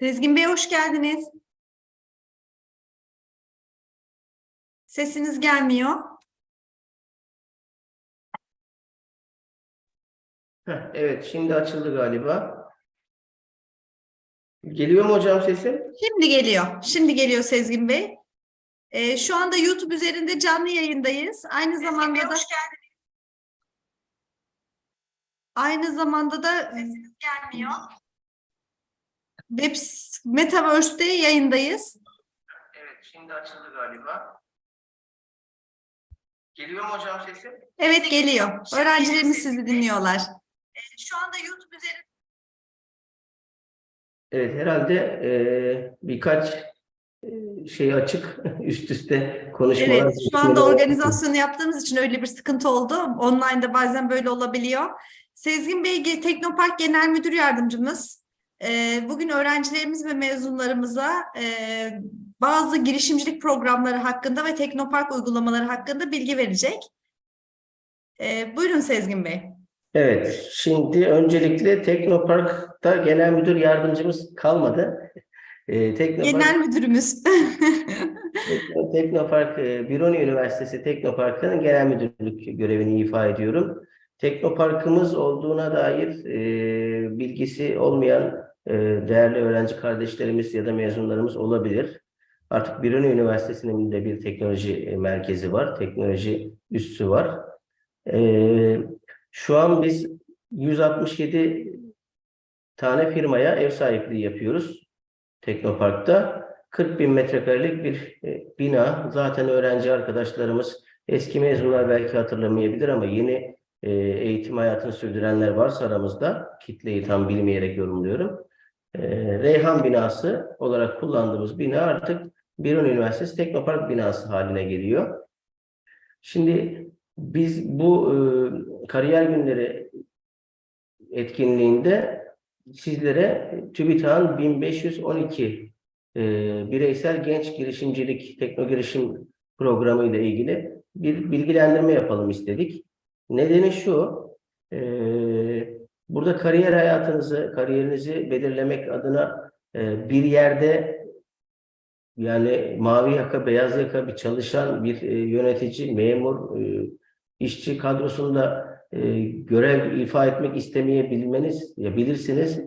Sezgin Bey hoş geldiniz. Sesiniz gelmiyor. Heh, evet, şimdi açıldı galiba. Geliyor mu hocam sesim? Şimdi geliyor. Şimdi geliyor Sezgin Bey. Ee, şu anda YouTube üzerinde canlı yayındayız. Aynı zamanda da aynı zamanda da sesiniz gelmiyor. Web Metaverse'de yayındayız. Evet, şimdi açıldı galiba. Geliyor mu hocam sesim? Evet geliyor. Öğrencilerimiz sizi dinliyorlar. Ee, şu anda YouTube üzerinde Evet, herhalde eee, birkaç eee, şey açık, üst üste konuşmalar. Evet, şu anda organizasyonu yaptığımız için öyle bir sıkıntı oldu. Online'da bazen böyle olabiliyor. Sezgin Bey, Teknopark Genel Müdür Yardımcımız. Ee, bugün öğrencilerimiz ve mezunlarımıza e, bazı girişimcilik programları hakkında ve Teknopark uygulamaları hakkında bilgi verecek. Ee, buyurun Sezgin Bey. Evet, şimdi öncelikle Teknopark'ta genel müdür yardımcımız kalmadı. Eee Teknopark Genel Müdürümüz. Tekno- Teknopark, e, Biruni Üniversitesi Teknopark'ın genel müdürlük görevini ifa ediyorum. Teknopark'ımız olduğuna dair e, bilgisi olmayan değerli öğrenci kardeşlerimiz ya da mezunlarımız olabilir. Artık Biruni Üniversitesi'nin de bir teknoloji e, merkezi var, teknoloji üssü var. E, şu an biz 167 tane firmaya ev sahipliği yapıyoruz Teknopark'ta. 40 bin metrekarelik bir e, bina. Zaten öğrenci arkadaşlarımız, eski mezunlar belki hatırlamayabilir ama yeni e, eğitim hayatını sürdürenler varsa aramızda, kitleyi tam bilmeyerek yorumluyorum. E, Reyhan binası olarak kullandığımız bina artık Birun Üniversitesi Teknopark binası haline geliyor. Şimdi biz bu e, kariyer günleri etkinliğinde sizlere TÜBİTAK'ın 1512 e, bireysel genç girişimcilik tekno girişim programı ile ilgili bir bilgilendirme yapalım istedik. Nedeni şu, burada kariyer hayatınızı, kariyerinizi belirlemek adına e, bir yerde yani mavi yaka, beyaz yaka bir çalışan, bir e, yönetici, memur, e, işçi kadrosunda e, görev ifa etmek istemeyebilmeniz, ya bilirsiniz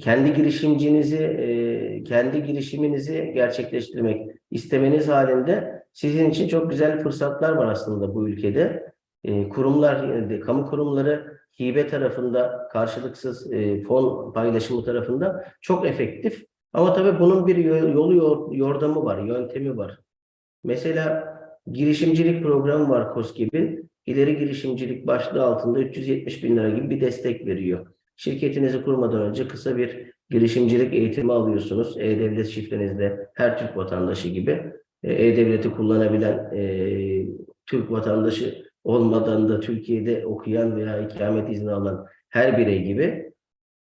kendi girişimcinizi, e, kendi girişiminizi gerçekleştirmek istemeniz halinde sizin için çok güzel fırsatlar var aslında bu ülkede. E, kurumlar, e, kamu kurumları hibe tarafında, karşılıksız e, fon paylaşımı tarafında çok efektif. Ama tabii bunun bir yo- yolu yor- yordamı var, yöntemi var. Mesela girişimcilik programı var KOSGEB'in. İleri girişimcilik başlığı altında 370 bin lira gibi bir destek veriyor. Şirketinizi kurmadan önce kısa bir girişimcilik eğitimi alıyorsunuz. E-Devlet şifrenizde her Türk vatandaşı gibi e, E-Devlet'i kullanabilen e, Türk vatandaşı olmadan da Türkiye'de okuyan veya ikamet izni alan her birey gibi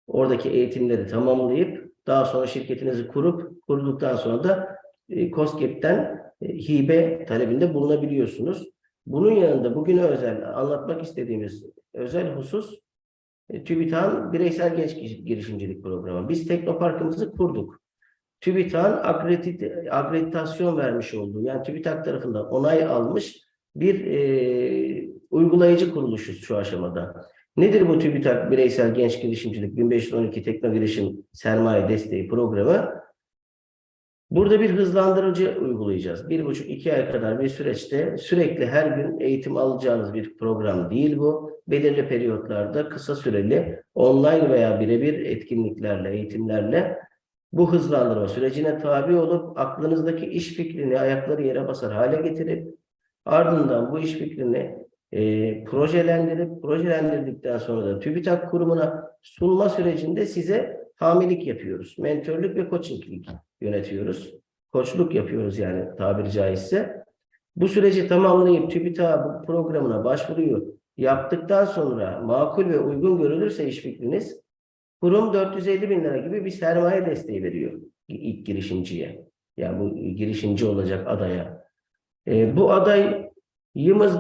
oradaki eğitimleri tamamlayıp daha sonra şirketinizi kurup kurduktan sonra da e, KOSGEB'den e, hibe talebinde bulunabiliyorsunuz. Bunun yanında bugüne özel anlatmak istediğimiz özel husus e, TÜBİTAK'ın bireysel genç giriş- girişimcilik programı. Biz Teknopark'ımızı kurduk. TÜBİTAK'ın akredit- akreditasyon vermiş olduğu, yani TÜBİTAK tarafından onay almış bir e, uygulayıcı kuruluşuz şu aşamada. Nedir bu TÜBİTAK Bireysel Genç Girişimcilik 1512 Tekno Girişim Sermaye Desteği Programı? Burada bir hızlandırıcı uygulayacağız. Bir buçuk iki ay kadar bir süreçte sürekli her gün eğitim alacağınız bir program değil bu. Belirli periyotlarda kısa süreli online veya birebir etkinliklerle, eğitimlerle bu hızlandırma sürecine tabi olup aklınızdaki iş fikrini ayakları yere basar hale getirip ardından bu iş fikrini e, projelendirip projelendirdikten sonra da TÜBİTAK kurumuna sunma sürecinde size hamilik yapıyoruz. Mentörlük ve coachinglik yönetiyoruz. Koçluk yapıyoruz yani tabiri caizse. Bu süreci tamamlayıp TÜBİTAK programına başvuruyor. Yaptıktan sonra makul ve uygun görülürse iş fikriniz kurum 450 bin lira gibi bir sermaye desteği veriyor ilk girişimciye. Yani bu girişimci olacak adaya. E, bu adayımız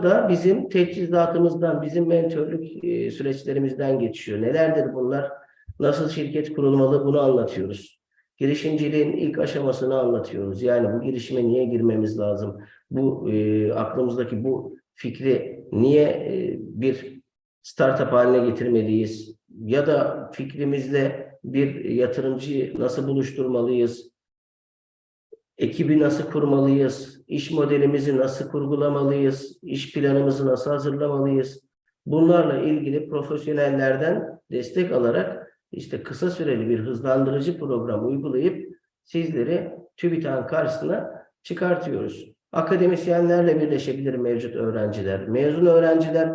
da bizim teçhizatımızdan, bizim mentörlük e, süreçlerimizden geçiyor. Nelerdir bunlar? Nasıl şirket kurulmalı bunu anlatıyoruz. girişimciliğin ilk aşamasını anlatıyoruz. Yani bu girişime niye girmemiz lazım? Bu e, aklımızdaki bu fikri niye e, bir startup haline getirmeliyiz? Ya da fikrimizle bir yatırımcıyı nasıl buluşturmalıyız? Ekibi nasıl kurmalıyız? İş modelimizi nasıl kurgulamalıyız? İş planımızı nasıl hazırlamalıyız? Bunlarla ilgili profesyonellerden destek alarak işte kısa süreli bir hızlandırıcı program uygulayıp sizleri TÜBİTAK'ın karşısına çıkartıyoruz. Akademisyenlerle birleşebilir mevcut öğrenciler. Mezun öğrenciler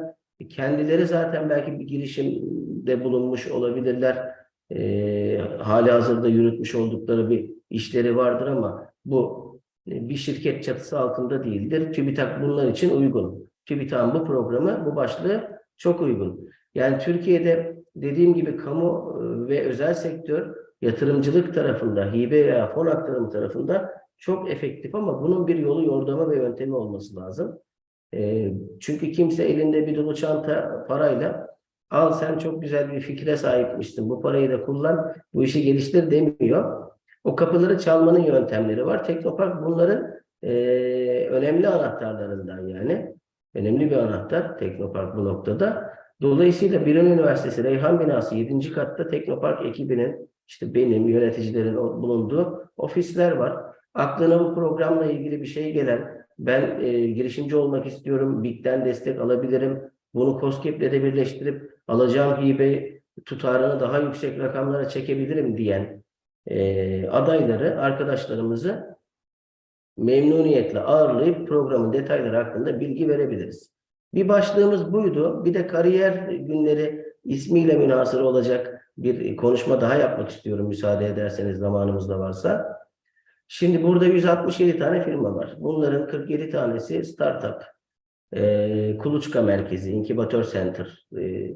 kendileri zaten belki bir girişimde bulunmuş olabilirler. Ee, hali hazırda yürütmüş oldukları bir işleri vardır ama bu e, bir şirket çatısı altında değildir. TÜBİTAK bunlar için uygun. TÜBİTAK'ın bu programı, bu başlığı çok uygun. Yani Türkiye'de dediğim gibi kamu e, ve özel sektör yatırımcılık tarafında, hibe veya fon aktarımı tarafında çok efektif ama bunun bir yolu, yordamı ve yöntemi olması lazım. E, çünkü kimse elinde bir dolu çanta parayla al sen çok güzel bir fikre sahipmişsin, bu parayı da kullan, bu işi geliştir demiyor. O kapıları çalmanın yöntemleri var. Teknopark bunların e, önemli anahtarlarından yani. Önemli bir anahtar Teknopark bu noktada. Dolayısıyla Biruni Üniversitesi Reyhan Binası 7. katta Teknopark ekibinin işte benim yöneticilerin bulunduğu ofisler var. Aklına bu programla ilgili bir şey gelen ben e, girişimci olmak istiyorum, BİK'ten destek alabilirim. Bunu COSGAP'le de birleştirip alacağım hibe tutarını daha yüksek rakamlara çekebilirim diyen e, adayları, arkadaşlarımızı memnuniyetle ağırlayıp programın detayları hakkında bilgi verebiliriz. Bir başlığımız buydu. Bir de kariyer günleri ismiyle münhasır olacak bir konuşma daha yapmak istiyorum müsaade ederseniz zamanımız da varsa. Şimdi burada 167 tane firma var. Bunların 47 tanesi startup. Ee, Kuluçka Merkezi, Incubator Center e,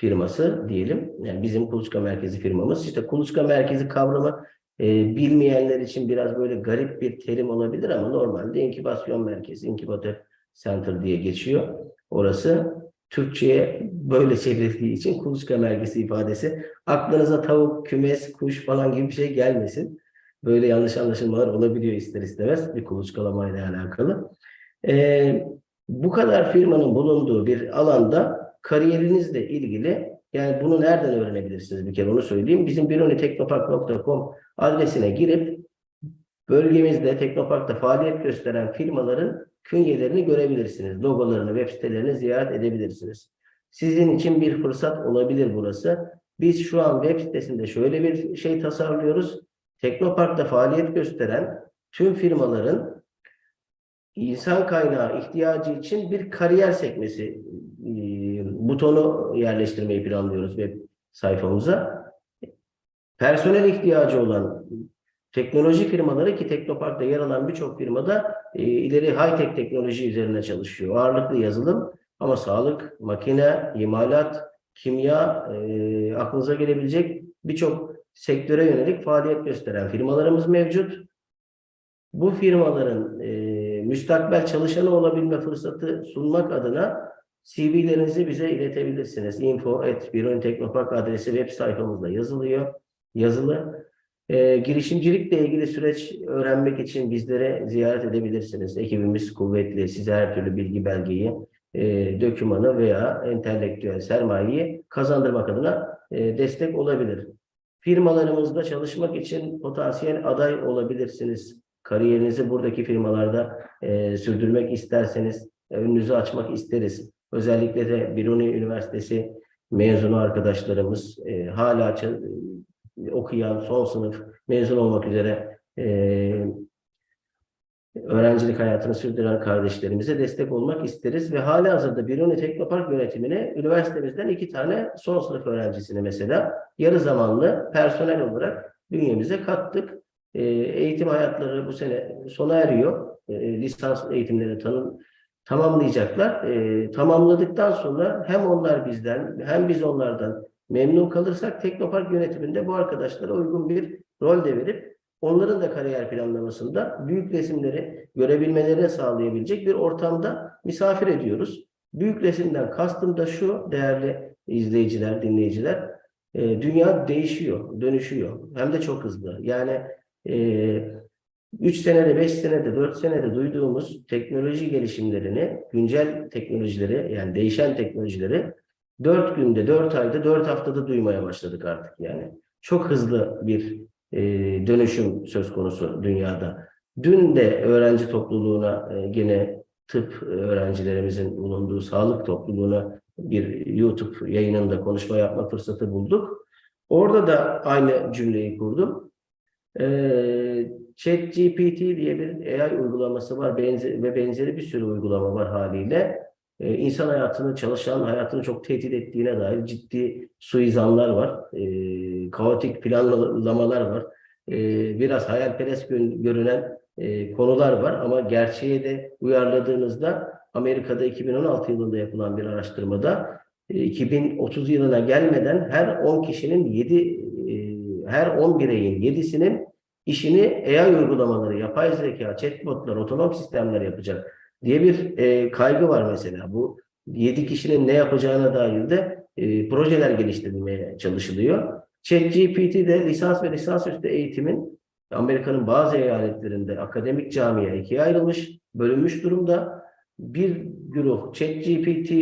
firması diyelim. Yani bizim Kuluçka Merkezi firmamız. İşte Kuluçka Merkezi kavramı e, bilmeyenler için biraz böyle garip bir terim olabilir ama normalde inkübasyon merkezi, incubator center diye geçiyor. Orası Türkçe'ye böyle çevrildiği için kuluçka merkezi ifadesi. Aklınıza tavuk, kümes, kuş falan gibi bir şey gelmesin. Böyle yanlış anlaşılmalar olabiliyor ister istemez bir kuluçkalamayla alakalı. E, bu kadar firmanın bulunduğu bir alanda kariyerinizle ilgili yani bunu nereden öğrenebilirsiniz bir kere onu söyleyeyim. Bizim bironiteknopark.com adresine girip bölgemizde Teknopark'ta faaliyet gösteren firmaların künyelerini görebilirsiniz. Logolarını, web sitelerini ziyaret edebilirsiniz. Sizin için bir fırsat olabilir burası. Biz şu an web sitesinde şöyle bir şey tasarlıyoruz. Teknopark'ta faaliyet gösteren tüm firmaların insan kaynağı ihtiyacı için bir kariyer sekmesi e, butonu yerleştirmeyi planlıyoruz web sayfamıza. Personel ihtiyacı olan teknoloji firmaları ki Teknopark'ta yer alan birçok firmada e, ileri high-tech teknoloji üzerine çalışıyor. Ağırlıklı yazılım ama sağlık, makine, imalat, kimya e, aklınıza gelebilecek birçok sektöre yönelik faaliyet gösteren firmalarımız mevcut. Bu firmaların e, müstakbel çalışanı olabilme fırsatı sunmak adına CV'lerinizi bize iletebilirsiniz. info at Teknopark adresi web sayfamızda yazılıyor. Yazılı. E, girişimcilikle ilgili süreç öğrenmek için bizlere ziyaret edebilirsiniz. Ekibimiz kuvvetli. Size her türlü bilgi belgeyi, e, dokümanı veya entelektüel sermayeyi kazandırmak adına e, destek olabilir. Firmalarımızda çalışmak için potansiyel aday olabilirsiniz. Kariyerinizi buradaki firmalarda e, sürdürmek isterseniz önünüzü açmak isteriz. Özellikle de Biruni Üniversitesi mezunu arkadaşlarımız e, hala ça- okuyan son sınıf mezun olmak üzere e, öğrencilik hayatını sürdüren kardeşlerimize destek olmak isteriz ve hali hazırda Biruni Teknopark yönetimine üniversitemizden iki tane son sınıf öğrencisini mesela yarı zamanlı personel olarak bünyemize kattık. E, eğitim hayatları bu sene sona eriyor. E, lisans eğitimleri tanım, tamamlayacaklar. E, tamamladıktan sonra hem onlar bizden hem biz onlardan memnun kalırsak Teknopark yönetiminde bu arkadaşlara uygun bir rol de verip onların da kariyer planlamasında büyük resimleri görebilmelerini sağlayabilecek bir ortamda misafir ediyoruz. Büyük resimden kastım da şu değerli izleyiciler, dinleyiciler. dünya değişiyor, dönüşüyor. Hem de çok hızlı. Yani 3 senede, 5 senede, 4 senede duyduğumuz teknoloji gelişimlerini, güncel teknolojileri yani değişen teknolojileri 4 günde, 4 ayda, 4 haftada duymaya başladık artık yani. Çok hızlı bir e, dönüşüm söz konusu dünyada. Dün de öğrenci topluluğuna e, gene tıp öğrencilerimizin bulunduğu sağlık topluluğuna bir YouTube yayınında konuşma yapma fırsatı bulduk. Orada da aynı cümleyi kurdum. Ee, ChatGPT diye bir AI uygulaması var benze- ve benzeri bir sürü uygulama var haliyle. Ee, insan hayatını, çalışan hayatını çok tehdit ettiğine dair ciddi suizanlar var. Ee, kaotik planlamalar var. Ee, biraz hayalperest gö- görünen e, konular var ama gerçeğe de uyarladığınızda Amerika'da 2016 yılında yapılan bir araştırmada e, 2030 yılına gelmeden her 10 kişinin 7 her 10 bireyin 7'sinin işini AI uygulamaları, yapay zeka, chatbotlar, otonom sistemler yapacak diye bir e, kaygı var mesela. Bu 7 kişinin ne yapacağına dair de e, projeler geliştirilmeye çalışılıyor. ChatGPT'de lisans ve lisansüstü eğitimin Amerika'nın bazı eyaletlerinde akademik camiye ikiye ayrılmış, bölünmüş durumda. Bir güruh ChatGPT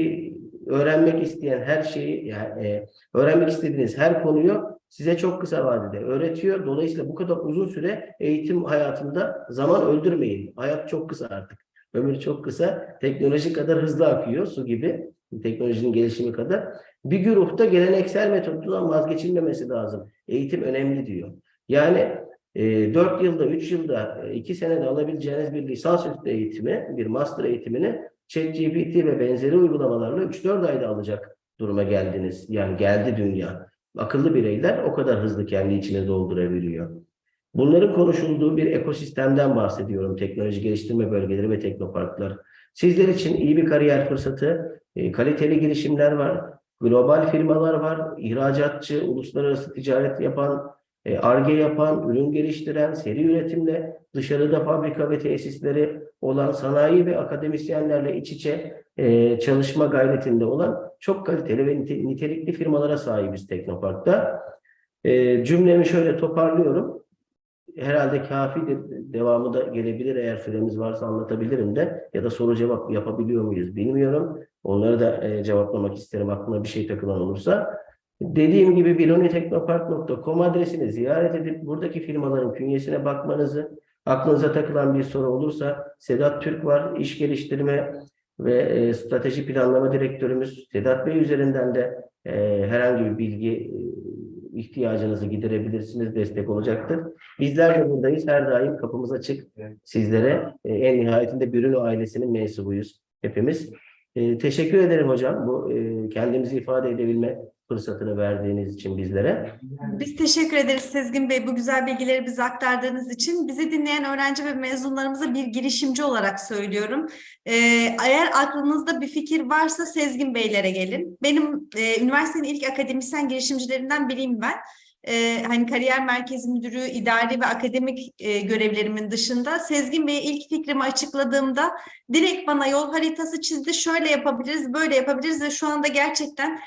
öğrenmek isteyen her şeyi, yani e, öğrenmek istediğiniz her konuyu size çok kısa vadede öğretiyor. Dolayısıyla bu kadar uzun süre eğitim hayatında zaman öldürmeyin. Hayat çok kısa artık. Ömür çok kısa. Teknoloji kadar hızlı akıyor su gibi. Teknolojinin gelişimi kadar. Bir grupta geleneksel metottan vazgeçilmemesi lazım. Eğitim önemli diyor. Yani e, 4 yılda, 3 yılda, 2 senede alabileceğiniz bir lisansüstü eğitimi, bir master eğitimini ChatGPT ve benzeri uygulamalarla 3-4 ayda alacak duruma geldiniz. Yani geldi dünya. Akıllı bireyler o kadar hızlı kendi içine doldurabiliyor. Bunların konuşulduğu bir ekosistemden bahsediyorum. Teknoloji geliştirme bölgeleri ve teknoparklar. Sizler için iyi bir kariyer fırsatı, e, kaliteli girişimler var, global firmalar var, ihracatçı, uluslararası ticaret yapan, e, ARGE yapan, ürün geliştiren, seri üretimle dışarıda fabrika ve tesisleri olan sanayi ve akademisyenlerle iç içe e, çalışma gayretinde olan çok kaliteli ve nite- nitelikli firmalara sahibiz Teknopark'ta. E, cümlemi şöyle toparlıyorum. Herhalde kafidir. Devamı da gelebilir. Eğer süremiz varsa anlatabilirim de. Ya da soru cevap yapabiliyor muyuz bilmiyorum. Onları da e, cevaplamak isterim aklıma bir şey takılan olursa. Dediğim gibi biloniteknopark.com adresini ziyaret edip buradaki firmaların künyesine bakmanızı, aklınıza takılan bir soru olursa Sedat Türk var, iş geliştirme ve e, strateji planlama direktörümüz Sedat Bey üzerinden de e, herhangi bir bilgi e, ihtiyacınızı giderebilirsiniz, destek olacaktır. Bizler de buradayız. Her daim kapımız açık sizlere. E, en nihayetinde Bürünü ailesinin mensubuyuz hepimiz. E, teşekkür ederim hocam bu e, kendimizi ifade edebilme fırsatını verdiğiniz için bizlere. Biz teşekkür ederiz Sezgin Bey bu güzel bilgileri bize aktardığınız için. Bizi dinleyen öğrenci ve mezunlarımıza bir girişimci olarak söylüyorum. Ee, eğer aklınızda bir fikir varsa Sezgin Beylere gelin. Benim e, üniversitenin ilk akademisyen girişimcilerinden biriyim ben. Ee, hani kariyer merkezi müdürü, idari ve akademik e, görevlerimin dışında Sezgin Bey'e ilk fikrimi açıkladığımda direkt bana yol haritası çizdi. Şöyle yapabiliriz, böyle yapabiliriz ve şu anda gerçekten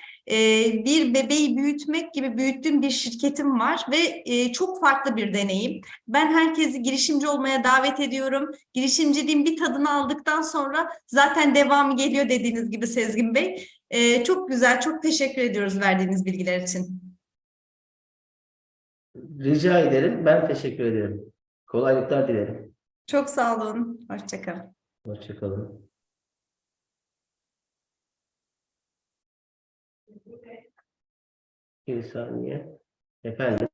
bir bebeği büyütmek gibi büyüttüğüm bir şirketim var ve e, çok farklı bir deneyim. Ben herkesi girişimci olmaya davet ediyorum. Girişimciliğin bir tadını aldıktan sonra zaten devamı geliyor dediğiniz gibi Sezgin Bey. E, çok güzel, çok teşekkür ediyoruz verdiğiniz bilgiler için. Rica ederim. Ben teşekkür ederim. Kolaylıklar dilerim. Çok sağ olun. Hoşçakalın. Hoşçakalın. Insomnia. Efendim?